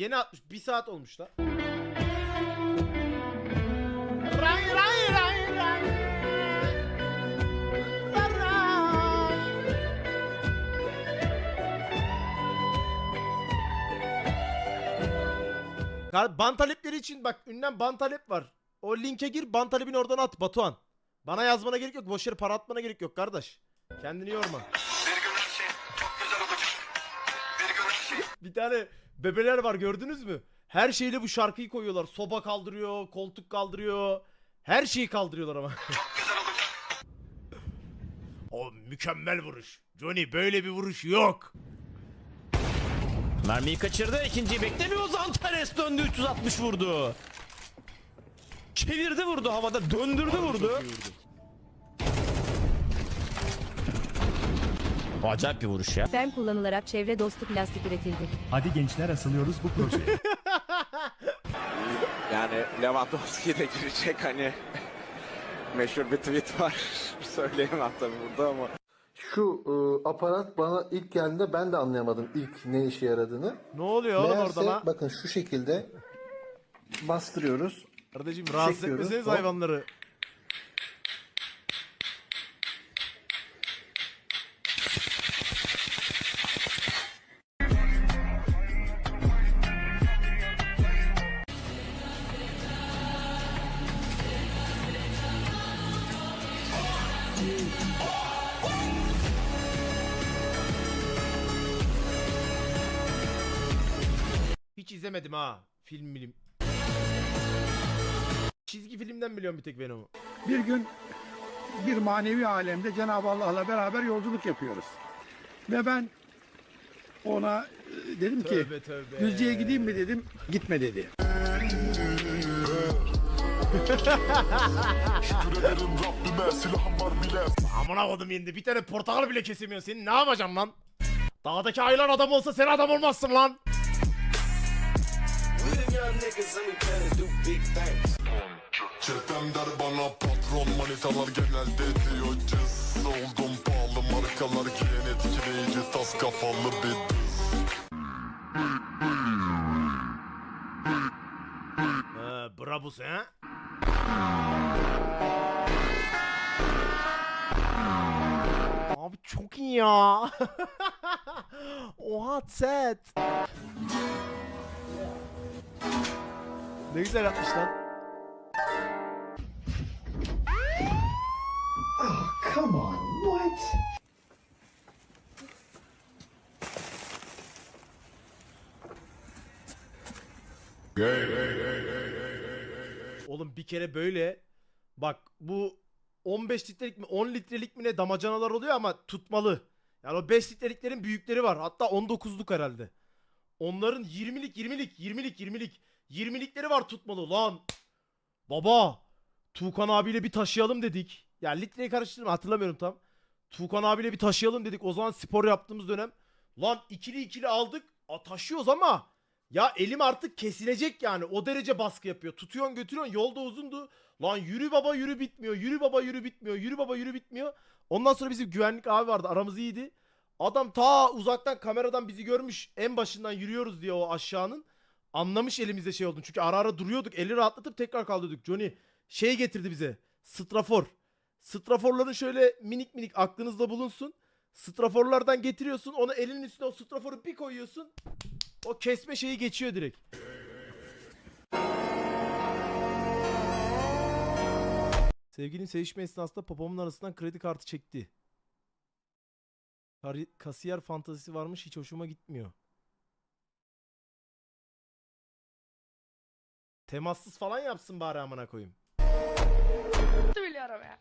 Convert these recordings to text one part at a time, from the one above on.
Yeni atmış. Bir saat olmuş la. Ray ray ray ray. Ray. Kar- Ban talepleri için bak ünlem ban talep var. O linke gir ban talebini oradan at Batuhan. Bana yazmana gerek yok. Boş yere para atmana gerek yok kardeş. Kendini yorma. Bir gün her şey çok güzel olacak. Bir gün her şey Bir tane bebeler var gördünüz mü? Her şeyle bu şarkıyı koyuyorlar. Soba kaldırıyor, koltuk kaldırıyor. Her şeyi kaldırıyorlar ama. o mükemmel vuruş. Johnny böyle bir vuruş yok. Mermiyi kaçırdı. ikinciyi beklemiyor. Zantares döndü 360 vurdu. Çevirdi vurdu havada. Döndürdü vurdu. Acayip bir vuruş ya. Sperm kullanılarak çevre dostu plastik üretildi. Hadi gençler asılıyoruz bu projeye. Yani Lewandowski de girecek hani meşhur bir tweet var. Söyleyemem tabii burada ama. Şu e, aparat bana ilk geldiğinde ben de anlayamadım ilk ne işe yaradığını. Ne oluyor oğlum Meğerse orada lan? bakın şu şekilde bastırıyoruz. Kardeşim rahatsız çekiyoruz. etmeseniz Hop. hayvanları. Hiç izlemedim ha. Film bilim. Çizgi filmden biliyorum bir tek Venom'u. bir gün bir manevi alemde Cenab-ı Allah'la beraber yolculuk yapıyoruz. Ve ben ona e, dedim ki Tövbe tövbe. Düzce'ye gideyim mi dedim. Gitme dedi. Amına kodum yendi. Bir tane portakal bile kesemiyor. Senin ne yapacağım lan? Dağdaki ayılar adam olsa sen adam olmazsın lan. Çetem der bana patron manitalar genelde diyor cız Oldum pahalı markalar giyen etkileyici tas kafalı bir dız Ha, brabus ha? Abi çok iyi ya. Oha set. Ne güzel yapmışlar. Oğlum bir kere böyle bak bu 15 litrelik mi 10 litrelik mi ne damacanalar oluyor ama tutmalı. Yani o 5 litreliklerin büyükleri var. Hatta 19'luk herhalde. Onların 20'lik 20'lik 20'lik 20'lik 20'likleri var tutmalı lan. Baba Tuğkan abiyle bir taşıyalım dedik. Ya litreyi karıştırma hatırlamıyorum tam. Tuğkan abiyle bir taşıyalım dedik. O zaman spor yaptığımız dönem. Lan ikili ikili aldık. A, taşıyoruz ama ya elim artık kesilecek yani. O derece baskı yapıyor. Tutuyorsun götürüyorsun. Yolda uzundu. Lan yürü baba yürü bitmiyor. Yürü baba yürü bitmiyor. Yürü baba yürü bitmiyor. Ondan sonra bizim güvenlik abi vardı. Aramız iyiydi. Adam ta uzaktan kameradan bizi görmüş. En başından yürüyoruz diye o aşağının. Anlamış elimizde şey olduğunu. Çünkü ara ara duruyorduk. Eli rahatlatıp tekrar kaldırdık. Johnny şey getirdi bize. Strafor. Straforların şöyle minik minik aklınızda bulunsun. Straforlardan getiriyorsun. Onu elinin üstüne o straforu bir koyuyorsun. O kesme şeyi geçiyor direkt. Sevgilim sevişme esnasında popomun arasından kredi kartı çekti. Kari- kasiyer fantazisi varmış hiç hoşuma gitmiyor. Temassız falan yapsın bari amına koyayım. biliyorum ya.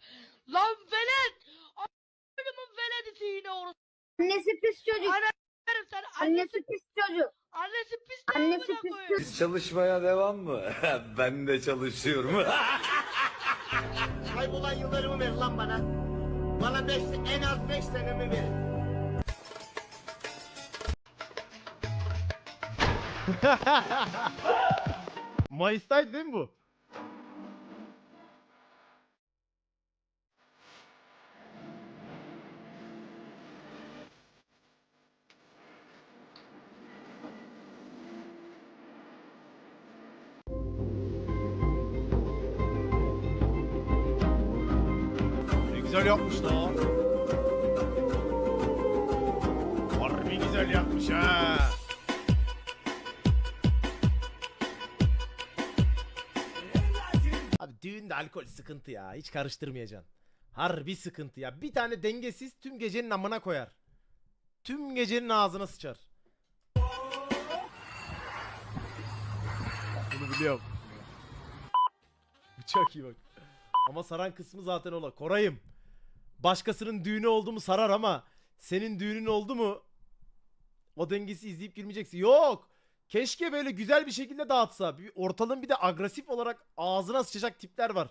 Lan velet! A**ımın veledisi yine orası. Annesi pis çocuk. Anne sen annesi, Annesi pis çocuk. annesi pis Annesi pis çocuk. Çalışmaya devam mı? ben de çalışıyorum. Kaybolan yıllarımı ver lan bana. Bana beş, en az 5 senemi ver. Mayıs'taydı değil mi bu? Düğünde alkol sıkıntı ya. Hiç karıştırmayacaksın. Harbi sıkıntı ya. Bir tane dengesiz tüm gecenin amına koyar. Tüm gecenin ağzına sıçar. Bunu biliyorum. Çok iyi bak. Ama saran kısmı zaten ola. Korayım. Başkasının düğünü oldu mu sarar ama senin düğünün oldu mu o dengesi izleyip gülmeyeceksin. Yok. Keşke böyle güzel bir şekilde dağıtsa. Bir ortalığın bir de agresif olarak ağzına sıçacak tipler var.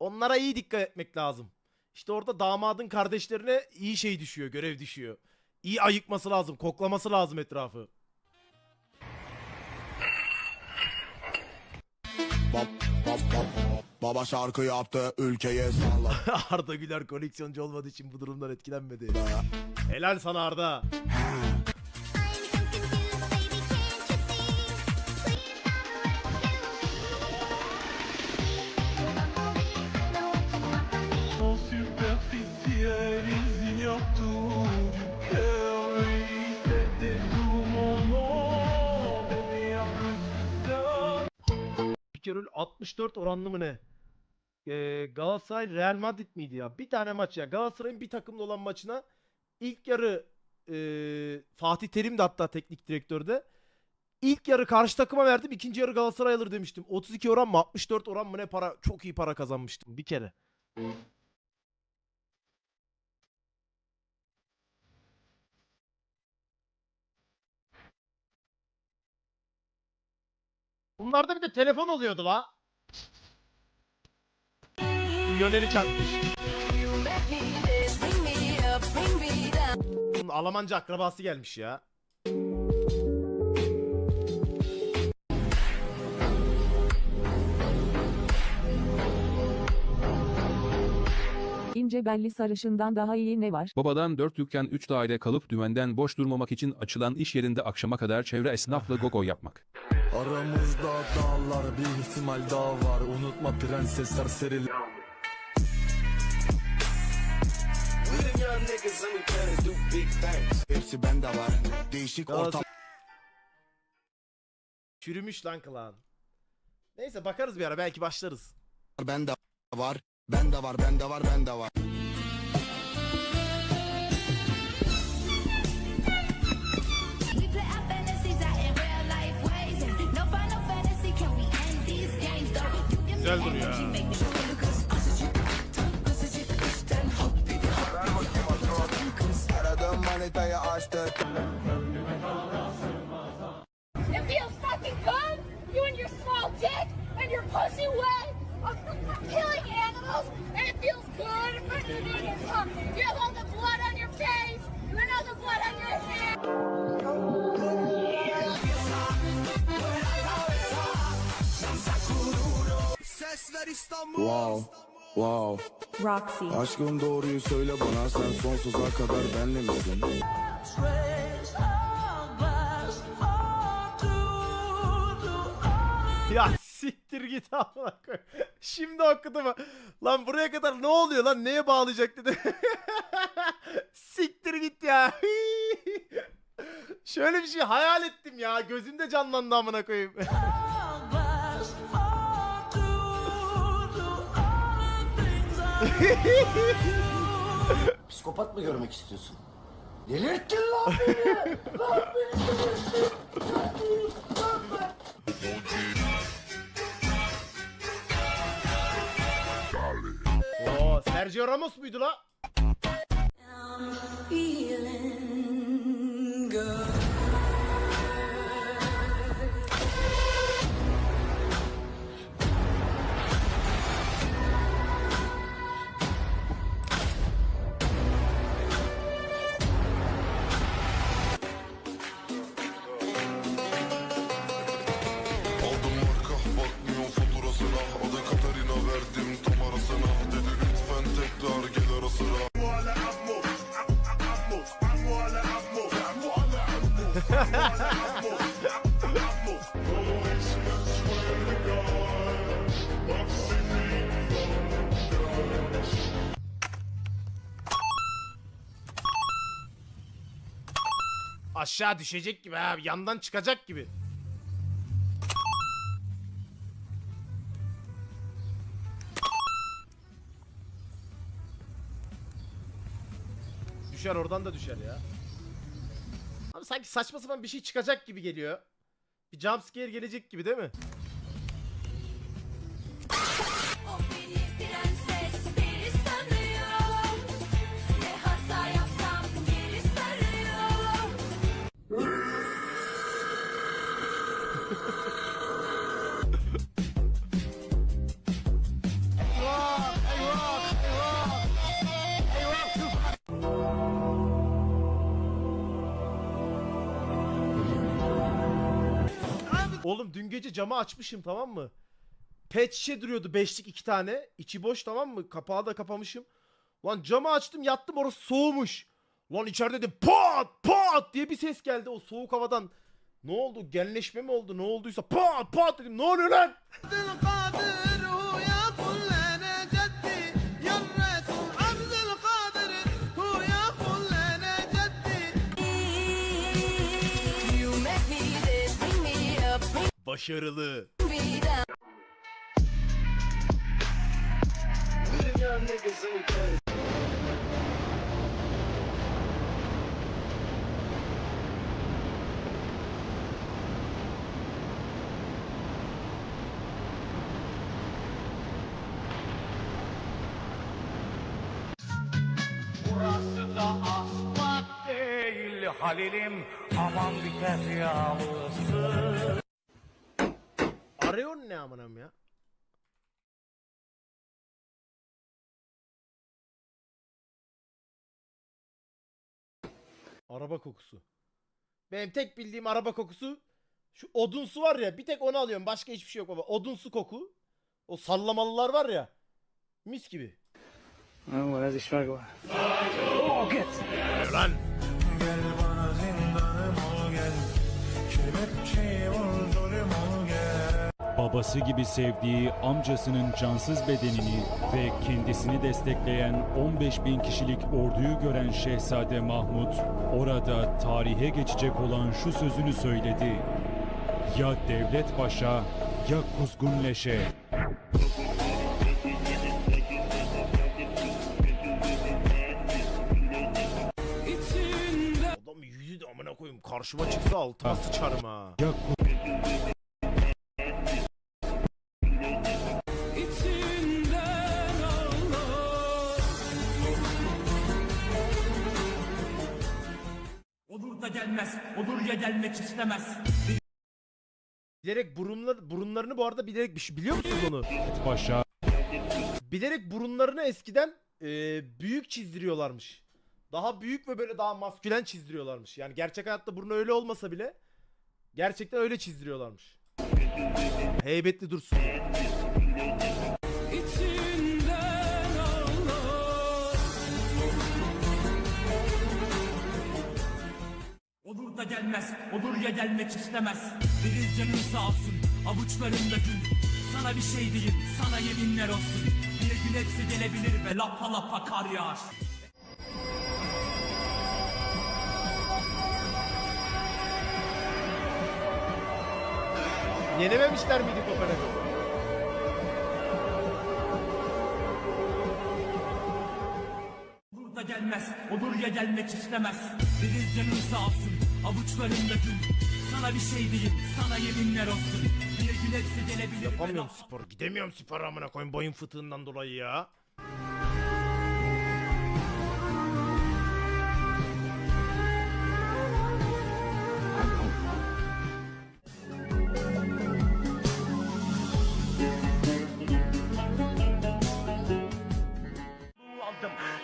Onlara iyi dikkat etmek lazım. İşte orada damadın kardeşlerine iyi şey düşüyor, görev düşüyor. İyi ayıkması lazım, koklaması lazım etrafı. Baba şarkı yaptı ülkeye salla Arda Güler koleksiyoncu olmadığı için bu durumdan etkilenmedi. Helal sana Arda. 64 oranlı mı ne? Ee, Galatasaray Real Madrid miydi ya? Bir tane maç ya. Galatasaray'ın bir takımla olan maçına ilk yarı ee, Fatih Terim de hatta teknik direktörde. İlk yarı karşı takıma verdim. ikinci yarı Galatasaray alır demiştim. 32 oran mı 64 oran mı ne para? Çok iyi para kazanmıştım bir kere. Bunlarda bir de telefon oluyordu la. Yöneri çarpmış. Almanca akrabası gelmiş ya. İnce belli sarışından daha iyi ne var? Babadan dört dükkan 3 daire kalıp dümenden boş durmamak için açılan iş yerinde akşama kadar çevre esnafla gogo yapmak. Aramızda dağlar bir ihtimal daha var Unutma prensesler seriler Hepsi bende var. Değişik ortam. Çürümüş lan klan. Neyse bakarız bir ara belki başlarız. bende var Bende var bende var bende var. Güzel duruyor manitayı açtı It feels fucking good. You and your small dick and your pussy wet. Of killing animals and it feels good. and putting it in your tongue. You have all the blood on your face and all the blood on your hands. Ses ver İstanbul Wow Wow Roxy. Aşkım doğruyu söyle bana sen sonsuza kadar benle misin? Siktir git amına koy. Şimdi okudum. Lan buraya kadar ne oluyor lan? Neye bağlayacak dedi. siktir git ya. Şöyle bir şey hayal ettim ya. Gözümde canlandı amına koyayım. Psikopat mı görmek istiyorsun? Delirttin lan beni! lan beni delirttin! Sergio Ramos muydu la? Aşağı düşecek gibi ha. Yandan çıkacak gibi. Düşer oradan da düşer ya. Abi sanki saçma sapan bir şey çıkacak gibi geliyor. Bir jumpscare gelecek gibi değil mi? Oğlum dün gece camı açmışım tamam mı? Pet şişe duruyordu beşlik iki tane. İçi boş tamam mı? Kapağı da kapamışım. Lan camı açtım yattım orası soğumuş. Lan içeride de pat pat diye bir ses geldi o soğuk havadan. Ne oldu? Genleşme mi oldu? Ne olduysa pat pat dedim. Ne oluyor lan? Başarılı. Burası da asfalt değil Halilim aman vites yağlısı. Arayon ne amınam ya? Araba kokusu. Benim tek bildiğim araba kokusu şu odunsu var ya bir tek onu alıyorum. Başka hiçbir şey yok baba. Odunsu koku. O sallamalılar var ya. Mis gibi. Lan. Babası gibi sevdiği amcasının cansız bedenini ve kendisini destekleyen 15 bin kişilik orduyu gören Şehzade Mahmut orada tarihe geçecek olan şu sözünü söyledi. Ya devlet başa ya kuzgun leşe. Adam yüzü de amına koyayım. Karşıma çıksa altıma sıçarım ha. Ya istemez. Bilerek burunlar, burunlarını bu arada bilerek bir şey biliyor musunuz onu? başa Bilerek burunlarını eskiden e, büyük çizdiriyorlarmış. Daha büyük ve böyle daha maskülen çizdiriyorlarmış. Yani gerçek hayatta burnu öyle olmasa bile gerçekten öyle çizdiriyorlarmış. Heybetli dursun. diye. Olur da gelmez, olur ya gelmek istemez. Deniz canın sağ olsun, avuçlarında gül. Sana bir şey diyeyim, sana yeminler olsun. Bir gün hepsi gelebilir ve lapa lapa kar yağar. Yenememişler miydi Kopenhag'ı? Gelmez, olur ya gelmek istemez. Deniz canın sağ olsun, avuçlarında gül. Sana bir şey diyeyim, sana yeminler olsun. Bir gün hepsi gelebilir Yapamıyorum spor. Gidemiyorum spor amına koyayım boyun fıtığından dolayı ya.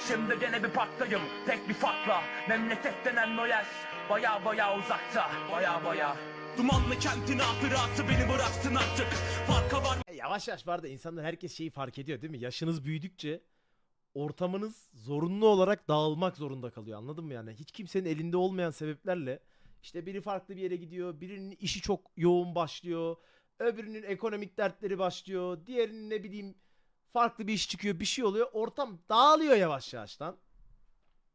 Şimdi gene bir parktayım tek bir farkla Memleket denen o yer Baya baya uzakta Baya baya Dumanlı kentin hatırası beni bıraksın artık Farka var E, Yavaş yavaş var da insanlar herkes şeyi fark ediyor değil mi? Yaşınız büyüdükçe ortamınız zorunlu olarak dağılmak zorunda kalıyor. Anladın mı yani? Hiç kimsenin elinde olmayan sebeplerle işte biri farklı bir yere gidiyor, birinin işi çok yoğun başlıyor, öbürünün ekonomik dertleri başlıyor, diğerinin ne bileyim farklı bir iş çıkıyor, bir şey oluyor. Ortam dağılıyor yavaş yavaş lan.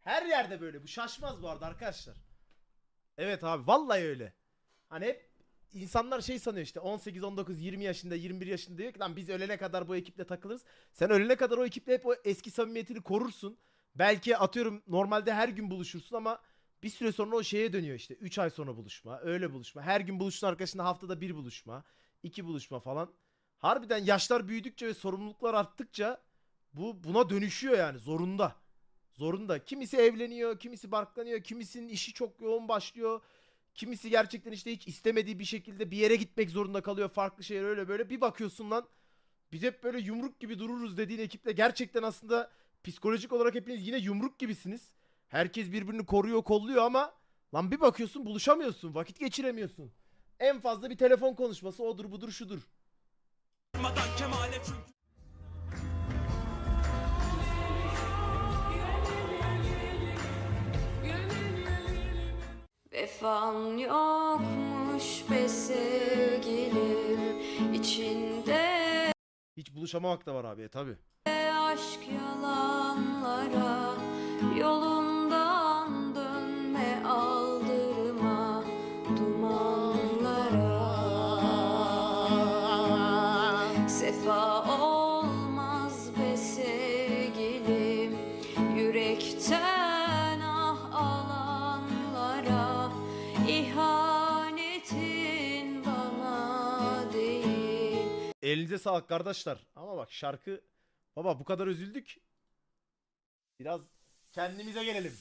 Her yerde böyle. Bu şaşmaz bu arada arkadaşlar. Evet abi vallahi öyle. Hani hep insanlar şey sanıyor işte 18, 19, 20 yaşında, 21 yaşında diyor ki lan biz ölene kadar bu ekiple takılırız. Sen ölene kadar o ekiple hep o eski samimiyetini korursun. Belki atıyorum normalde her gün buluşursun ama bir süre sonra o şeye dönüyor işte. 3 ay sonra buluşma, öyle buluşma. Her gün buluştuğun arkadaşınla haftada bir buluşma, iki buluşma falan. Harbiden yaşlar büyüdükçe ve sorumluluklar arttıkça bu buna dönüşüyor yani zorunda. Zorunda. Kimisi evleniyor, kimisi barklanıyor, kimisinin işi çok yoğun başlıyor. Kimisi gerçekten işte hiç istemediği bir şekilde bir yere gitmek zorunda kalıyor. Farklı şehir öyle böyle. Bir bakıyorsun lan biz hep böyle yumruk gibi dururuz dediğin ekiple gerçekten aslında psikolojik olarak hepiniz yine yumruk gibisiniz. Herkes birbirini koruyor, kolluyor ama lan bir bakıyorsun buluşamıyorsun, vakit geçiremiyorsun. En fazla bir telefon konuşması odur budur şudur. Vefan yokmuş be sevgilim içinde Hiç buluşamamak da var abi tabi. aşk yalanlara yolundan sağlık kardeşler. Ama bak şarkı baba bu kadar üzüldük. Biraz kendimize gelelim.